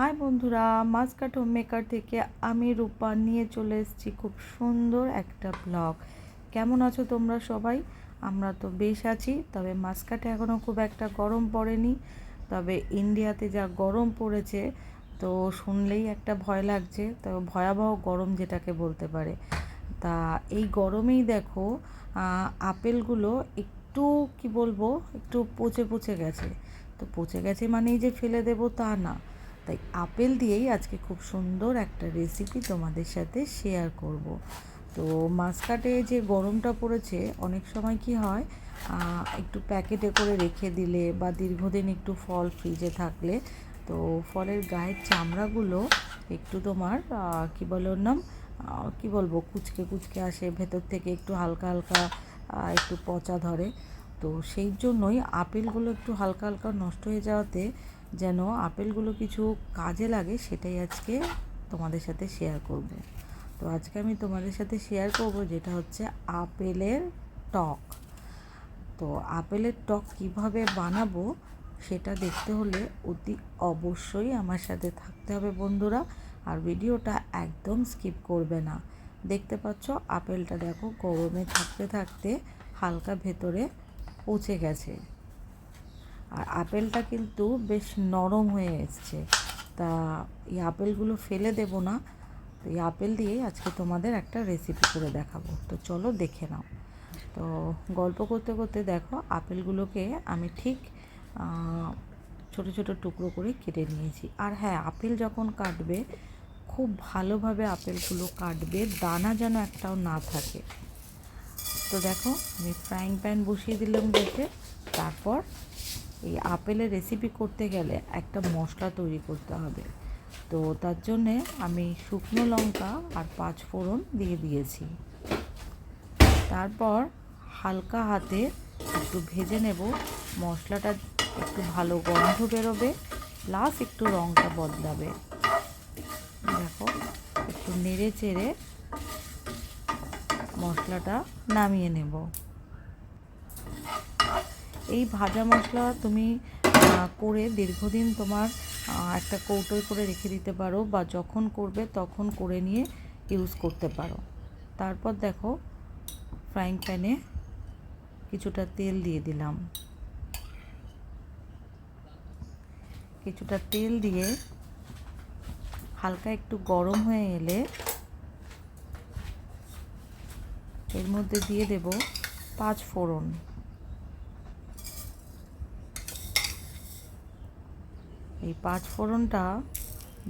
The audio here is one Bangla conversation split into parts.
হাই বন্ধুরা মাসকাট হোম মেকার থেকে আমি রূপা নিয়ে চলে এসেছি খুব সুন্দর একটা ব্লগ। কেমন আছো তোমরা সবাই? আমরা তো বেশ আছি, তবে মাসকাটে এখনও খুব একটা গরম পড়েনি। তবে ইন্ডিয়াতে যা গরম পড়েছে, তো শুনলেই একটা ভয় লাগছে, তো ভয়াবহ গরম যেটাকে বলতে পারে। তা এই গরমেই দেখো আপেলগুলো একটু, কি বলব, একটু পচে পচে গেছে। তো পচে গেছে মানেই যে ফেলে দেবো তা না। তাই আপেল দিয়েই আজকে খুব সুন্দর একটা রেসিপি তোমাদের সাথে শেয়ার করব। তো মাসকাটে যে গরমটা পড়েছে, অনেক সময় কি হয় একটু প্যাকেটে করে রেখে দিলে বা দীর্ঘদিন একটু ফল ফ্রিজে থাকলে, তো ফলের গায়ের চামড়াগুলো একটু তোমার কি বলে নাম কি বলব, কুচকে কুচকে আসে, ভেতর থেকে একটু হালকা হালকা একটু পচা ধরে। তো সেই জন্যই আপেলগুলো একটু হালকা হালকা নষ্ট হয়ে যাওয়াতে যেন আপেলগুলো কিছু কাজে লাগে, সেটাই আজকে তোমাদের সাথে শেয়ার করব। তো আজকে আমি তোমাদের সাথে শেয়ার করব যেটা হচ্ছে আপেলের টক। তো আপেলের টক কীভাবে বানাবো সেটা দেখতে হলে অতি অবশ্যই আমার সাথে থাকতে হবে বন্ধুরা, আর ভিডিওটা একদম স্কিপ করবে না। দেখতে পাচ্ছ, আপেলটা দেখো গরমে থাকতে থাকতে হালকা ভেতরে পচে গেছে। আর আপেলটা কিন্তু বেশ নরম হয়ে এসছে। তা এই আপেলগুলো ফেলে দেব না। তো এই আপেল দিয়েই আজকে তোমাদের একটা রেসিপি করে দেখাবো। তো চলো দেখে নাও। তো গল্প করতে করতে দেখো, আপেলগুলোকে আমি ঠিক ছোট ছোট টুকরো করে কেটে নিয়েছি। আর হ্যাঁ আপেল যখন কাটবে, খুব ভালোভাবে আপেলগুলো কাটবে, দানা যেন একটাও না থাকে। তো দেখো, আমি ফ্রাইং প্যান বসিয়ে দিলাম গ্যাসে তারপর এই আপেলের রেসিপি করতে গেলে একটা মশলা তৈরি করতে হবে। তো তার জন্যে আমি শুকনো লঙ্কা আর পাঁচ ফোড়ন দিয়ে দিয়েছি। তারপর হালকা হাতে একটু ভেজে নেব। মশলাটা একটু ভালো গন্ধ বেরোবে প্লাস একটু রঙটা বদলাবে। দেখো, একটু নেড়ে চেড়ে মশলাটা নামিয়ে নেব। এই ভাজা মশলা তুমি করে দীর্ঘদিন তোমার একটা কৌটোয় করে রেখে দিতে পারো বা যখন করবে তখন করে নিয়ে ইউজ করতে পারো। তারপর দেখো ফ্রাইং প্যানে কিছুটা তেল দিয়ে দিলাম। কিছুটা তেল দিয়ে হালকা একটু গরম হয়ে এলে এর মধ্যে দিয়ে দেব পাঁচ ফোড়ন। এই পাঁচ ফোড়নটা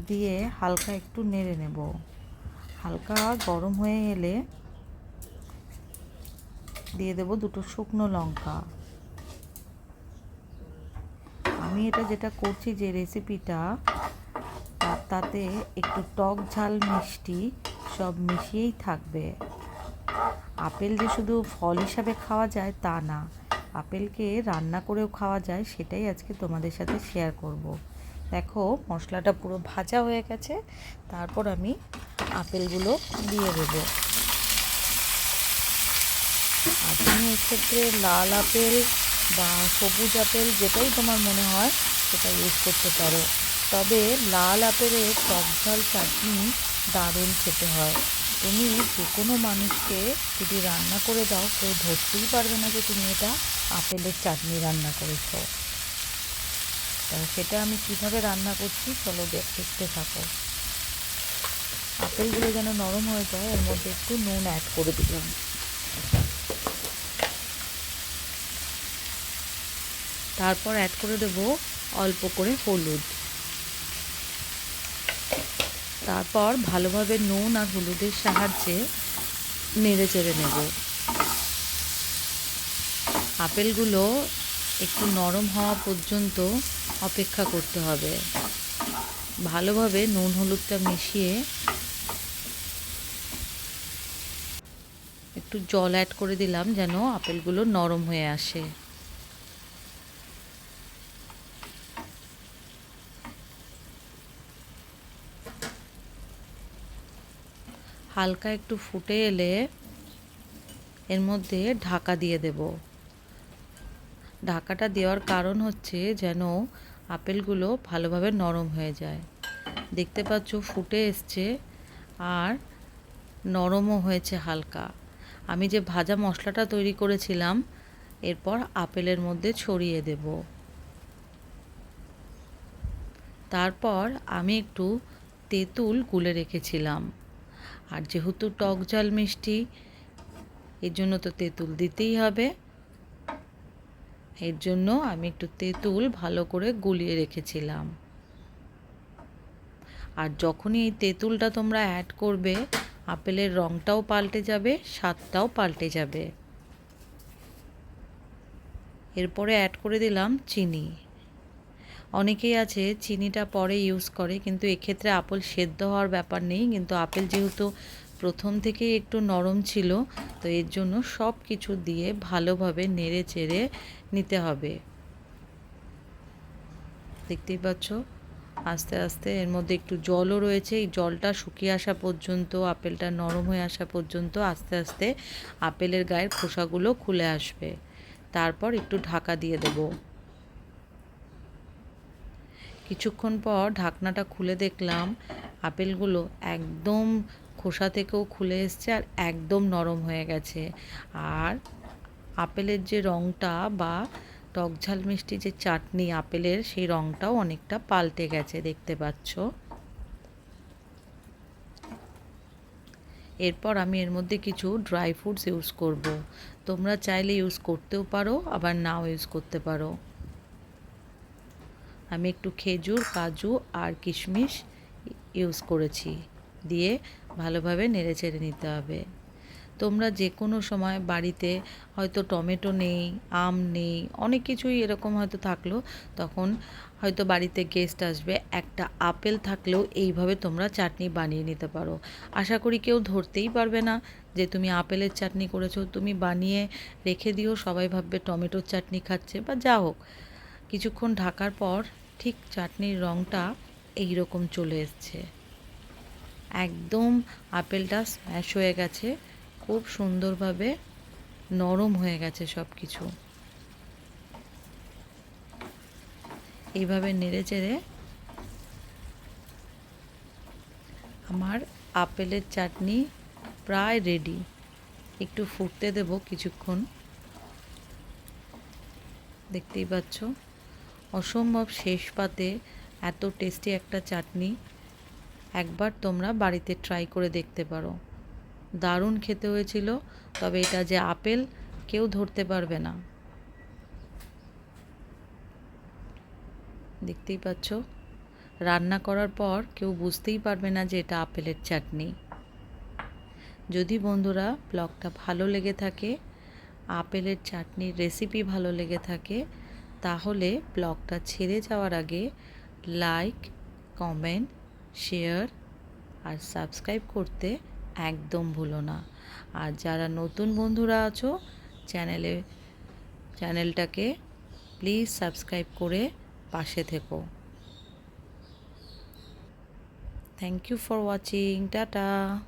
দিয়ে হালকা একটু নেড়ে নেব। হালকা গরম হয়ে এলে দিয়ে দেব দুটো শুকনো লঙ্কা। আমি এটা যেটা করছি যে রেসিপিটা তাতে একটু টক ঝাল মিষ্টি সব মিশিয়েই থাকবে। আপেল যে শুধু ফল হিসাবে খাওয়া যায় তা না, আপেলকে রান্না করেও খাওয়া যায় সেটাই আজকে তোমাদের সাথে শেয়ার করব। দেখো, মশলাটা পুরো ভাজা হয়ে গেছে। তারপর আমি আপেলগুলো দিয়ে দেবো। তুমি এক্ষেত্রে লাল আপেল বা সবুজ আপেল, যেটাই তোমার মনে হয়, সেটা ইউজ করতে পারো। তবে লাল আপেলের টক ঝাল, চাটনি দারুণ খেতে হয়। তুমি যে কোনো মানুষকে যদি রান্না করে দাও, কেউ ধরতেই পারবে না যে তুমি এটা আপেলের চাটনি রান্না করেছ। সেটা আমি কীভাবে রান্না করছি চলো দেখ- দেখতে থাকো। আপেলগুলো যেন নরম হয়ে যায়, এর মধ্যে একটু নুন অ্যাড করে দিলাম। তারপর অ্যাড করে দেব অল্প করে হলুদ। তারপর ভালোভাবে নুন আর হলুদের সাহায্যে নেড়ে চেড়ে নেব। আপেলগুলো একটু নরম হওয়া পর্যন্ত অপেক্ষা করতে হবে। ভালোভাবে নুন, হলুদটা মিশিয়ে একটু জল অ্যাড করে দিলাম যেন আপেলগুলো নরম হয়ে আসে। হালকা একটু ফুটে এলে এর মধ্যে ঢাকা দিয়ে দেব। ঢাকাটা দেওয়ার কারণ হচ্ছে যেন আপেলগুলো ভালোভাবে নরম হয়ে যায়। দেখতে পাচ্ছ ফুটে এসছে আর নরমও হয়েছে হালকা। আমি যে ভাজা মশলাটা তৈরি করেছিলাম, এরপর আপেলের মধ্যে ছড়িয়ে দেব। তারপর আমি একটু তেঁতুল গুলে রেখেছিলাম। আর যেহেতু টক ঝাল মিষ্টি, এর জন্য তো তেঁতুল দিতেই হবে। এর জন্য আমি একটু তেঁতুল ভালো করে গুলিয়ে রেখেছিলাম। আর যখনই এই তেঁতুলটা তোমরা অ্যাড করবে, আপেলের রঙটাও পাল্টে যাবে, স্বাদটাও পাল্টে যাবে। এরপরে অ্যাড করে দিলাম চিনি। অনেকেই আছে চিনিটা পরে ইউজ করে, কিন্তু এক্ষেত্রে আপেল সেদ্ধ হওয়ার ব্যাপার নেই, কিন্তু আপেল যেহেতু প্রথম থেকেই একটু নরম ছিল, তো এর জন্য সব কিছু দিয়ে ভালোভাবে নেড়ে চেড়ে নিতে হবে। দেখতেই পাচ্ছ? আস্তে আস্তে এর মধ্যে একটু জলও রয়েছে। এই জলটা শুকিয়ে আসা পর্যন্ত, আপেলটা নরম হয়ে আসা পর্যন্ত আস্তে আস্তে আপেলের গায়ের খোসাগুলো খুলে আসবে। তারপর একটু ঢাকা দিয়ে দেব। কিছুক্ষণ পর ঢাকনাটা খুলে দেখলাম, আপেলগুলো একদম খোসা থেকেও খুলে এসছে আর একদম নরম হয়ে গেছে। আর আপেলের যে রঙটা বা টক ঝাল মিষ্টি যে চাটনি আপেলের, সেই রঙটাও অনেকটা পাল্টে গেছে, দেখতে পাচ্ছ। এরপর আমি এর মধ্যে কিছু ড্রাই ফ্রুটস ইউজ করব। তোমরা চাইলে ইউজ করতেও পারো, আবার নাও ইউজ করতে পারো। আমি একটু খেজুর, কাজু আর কিশমিশ ইউজ করেছি। দিয়ে ভালোভাবে নেড়ে চেড়ে নিতে হবে। তোমরা যে কোনো সময় বাড়িতে হয়তো টমেটো নেই, আম নেই, অনেক কিছুই এরকম হয়তো থাকল, তখন হয়তো বাড়িতে গেস্ট আসবে, একটা আপেল থাকলেও এইভাবে তোমরা চাটনি বানিয়ে নিতে পারো। আশা করি কেউ ধরতেই পারবে না যে তুমি আপেলের চাটনি করেছ, তুমি বানিয়ে রেখে দিও, সবাই ভাববে টমেটোর চাটনি খাচ্ছে বা যা হোক। কিছুক্ষণ ঢাকার পর ঠিক চাটনির রঙটা এই রকম চলে এসছে। একদম আপেলটা স্ম্যাশ হয়ে গেছে। খুব সুন্দরভাবে নরম হয়ে গেছে সব কিছু এইভাবে নেড়ে চেড়ে আমার আপেলের চাটনি প্রায় রেডি একটু ফুটতে দেব কিছুক্ষণ। দেখতেই পাচ্ছ? অসম্ভব শেষ পাতে এত টেস্টি একটা চাটনি। একবার তোমরা বাড়িতে ট্রাই করে দেখতে পারো। দারুণ খেতে হয়েছিল, তবে এটা যে আপেল, কেউ ধরতে পারবে না। দেখতেই পাচ্ছ? রান্না করার পর কেউ বুঝতেই পারবে না যে এটা আপেলের চাটনি। যদি বন্ধুরা ব্লগটা ভালো লেগে থাকে, আপেলের চাটনির রেসিপি ভালো লেগে থাকে, তাহলে ব্লগটা ছেড়ে যাওয়ার আগে লাইক কমেন্ট শেয়ার আর সাবস্ক্রাইব করতে একদম ভুলো না। আর যারা নতুন বন্ধুরা আছো, চ্যানেলে, চ্যানেলটাকে প্লিজ সাবস্ক্রাইব করে পাশে থেকো। Thank you for watching tata.